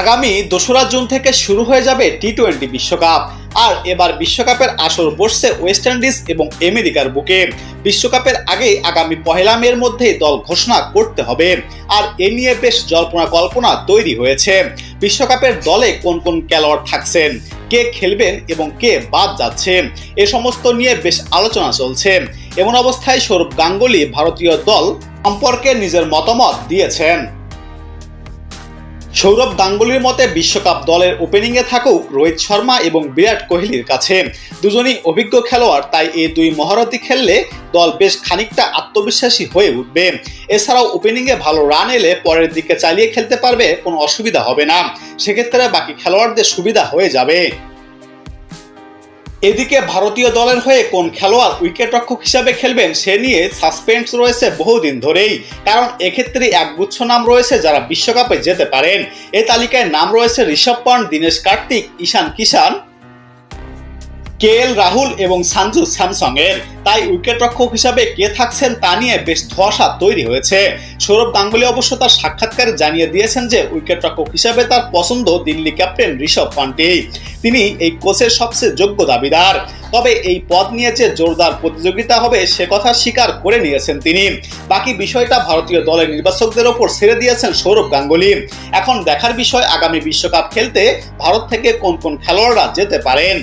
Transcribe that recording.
আগামী দোসরা জুন থেকে শুরু হয়ে যাবে টি টোয়েন্টি বিশ্বকাপ। আর এবার বিশ্বকাপের আসর বসছে ওয়েস্ট ইন্ডিজ এবং আমেরিকার বুকে। বিশ্বকাপের আগে আগামী পহেলা মের মধ্যেই দল ঘোষণা করতে হবে। আর এ নিয়ে বেশ জল্পনা কল্পনা তৈরি হয়েছে। বিশ্বকাপের দলে কোন কোন খেলোয়াড় থাকছেন? কে খেলবেন এবং কে বাদ যাচ্ছে? এ সমস্ত নিয়ে বেশ আলোচনা চলছে। এমন অবস্থায় সৌরভ গাঙ্গুলি ভারতীয় দল সম্পর্কে নিজের মতামত দিয়েছেন। সৌরভ গাঙ্গুলির মতে বিশ্বকাপ দলের ওপেনিংয়ে থাকুক রোহিত শর্মা এবং বিরাট কোহলির কাছে। দুজনই অভিজ্ঞ খেলোয়াড়, তাই এই দুই মহারথী খেললে দল বেশ খানিকটা আত্মবিশ্বাসী হয়ে উঠবে। এছাড়াও ওপেনিংয়ে ভালো রান এলে পরের দিকে চালিয়ে খেলতে পারবে, কোনো অসুবিধা হবে না। সেক্ষেত্রে বাকি খেলোয়াড়দের সুবিধা হয়ে যাবে। এদিকে ভারতীয় দলের হয়ে কোন খেলোয়াড় উইকেট রক্ষক হিসাবে খেলবেন সে নিয়ে সাসপেন্স রয়েছে বহুদিন ধরেই। কারণ এক্ষেত্রে একগুচ্ছ নাম রয়েছে যারা বিশ্বকাপে যেতে পারেন। এ তালিকায় নাম রয়েছে ঋষভ পান্ট, দীনেশ কার্তিক, ঈশান কিষান কে এল রাহুল এবং সানজু স্যামসং এর তাই উইকেট রক্ষক হিসাবে কে থাকছেন তা নিয়ে বেশ ধোয়াশা তৈরি হয়েছে। সৌরভ গাঙ্গুলি অবশ্য তার সাক্ষাৎকারে জানিয়ে দিয়েছেন যে উইকেট রক্ষক হিসাবে তার পছন্দ দিল্লি ক্যাপ্টেন ঋষভ পান্টি। তিনি এই কোচের সবচেয়ে যোগ্য দাবিদার। তবে এই পদ নিয়ে যে জোরদার প্রতিযোগিতা হবে, সে কথা স্বীকার করে নিয়েছেন তিনি। বাকি বিষয়টা ভারতীয় দলের নির্বাচকদের ওপর ছেড়ে দিয়েছেন সৌরভ গাঙ্গুলি। এখন দেখার বিষয় আগামী বিশ্বকাপ খেলতে ভারত থেকে কোন কোন খেলোয়াড়রা যেতে পারেন।